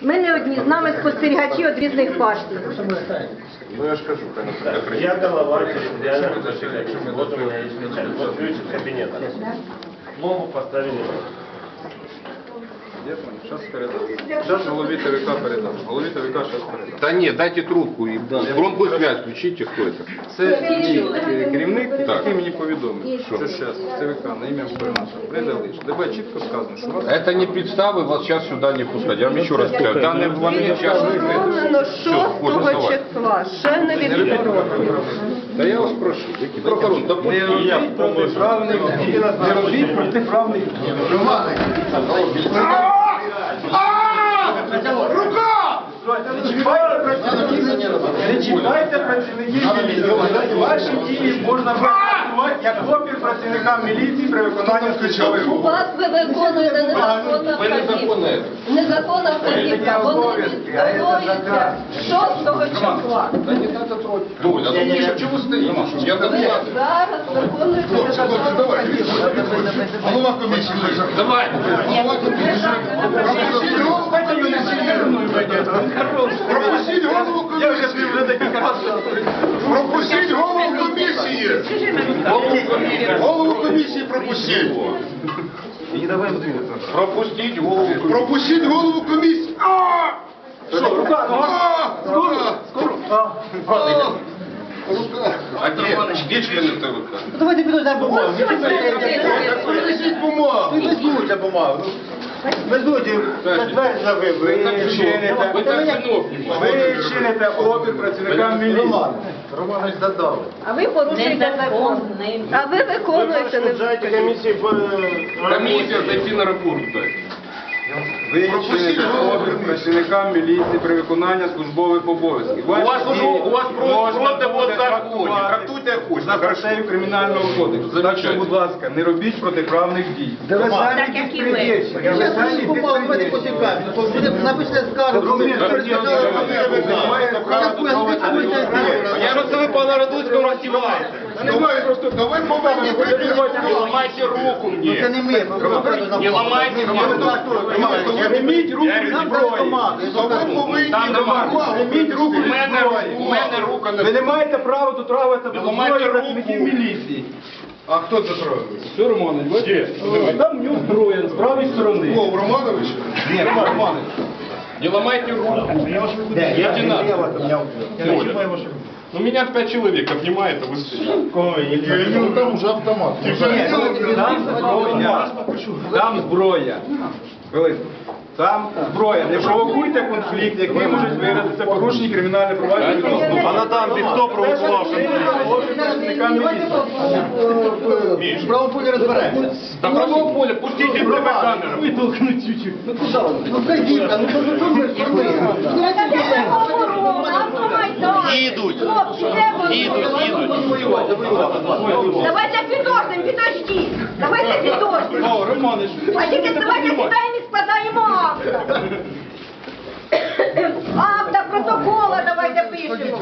Ми не одні, з нами спостерігачі від різних партій. Ну я ж кажу, Я голова. Вот у меня есть начальник. Вот ключ от кабинета. Пломбу поставили. Сейчас передам. Сейчас голові ТВК передам. Голові ТВК зараз передам. Да нет, дайте трубку и громкую связь включите, кто это. Це мій е, керівник, який мені повідомив, що зараз ЦВК на ім'я губернатора придали. Тебе чітко сказано, що вас Это не підстави вас сейчас сюда не пускать. Я вам еще раз говорю, данные вони час Встановлено 6 числа, ще не відборона. Да я вас прошу, які прокурор, робіть протиправних дій. Не робіть протиправних дій. Не чіпайте працівників. Міліції. Ваші дії можна прокоментувати як опір працівникам міліції при виконанні службових У вас ви виконуєте незаконна ви не. Незаконна вказівка. Вони відстоюються 6 числа. Да не надо трогать. Доля, ну вы еще чего стоите? Я Ви докладываю. зараз виконуєте незаконну вказівку. Голова комісії. Давай. Пропустіть голову Я вже комісії. вже декілька разів. Пропустіть голову комісії. Голову комісії пропустіть. Пропустить голову. Пропустить голову комісії. А! Що, рука, нога? Скоро. А! Рука. А где? Где члены рука? Давайте підождемо бумагу. Принесіть бумагу. Візьмуться бумагу. Везуть, затверджена ви. Ви чините, Вы ви чините опір працівникам міліції. Романович додав. А ви порушуєте закон. А ви виконуєте комиссии по... Комиссия зайти на рапорт дай. Ви опір працівникам міліції при виконанні службових обов'язків. У вас уже- у вас просто можна вот законі. Трактуйте як хочете. За статтею кримінального кодексу. Так що, будь ласка, не робіть протиправних дій. Так як і ви. Я самі бумагу, давайте поцікавимо. Напишете скаргу. Я ви пана Радуцького роздіваєте. Давай, давай бумагу. Не ламайте руку мені. Це не ми. Не ламайте мені. Зніміть руку від зброї. Ви повинні Там нема. Зніміть руку У від мене, зброї. у мене рука не Ви не маєте права дотрагуватися до ламайте зброї руку. працівників міліції. А хто це зробив? Все, Романович, бачите? А там в нього зброя з правої сторони. О, Романович? Ні, Романович. Не ломайте руку. Лейтенант. Ну меня пять человек обнимает, а вы стоите. Ну там уже автомат. Там зброя. Там зброя. Хвилинку. Там зброя. Не провокуйте конфлікт, який може виразитися порушенні кримінальне провадження відносно. А на дамбі хто провокував? В правому полі розберемося. Поля, пустите в тебе камеру. Витолкнуть чуть-чуть. Ну куди ви? Ну зайдіть, ну що ж ви Їдуть. Їдуть, їдуть. Давайте підождемо, підождіть. Давайте підождемо. О, Романич. А тільки давайте сідаємо і складаємо акта. Акта, протокола давайте пишемо.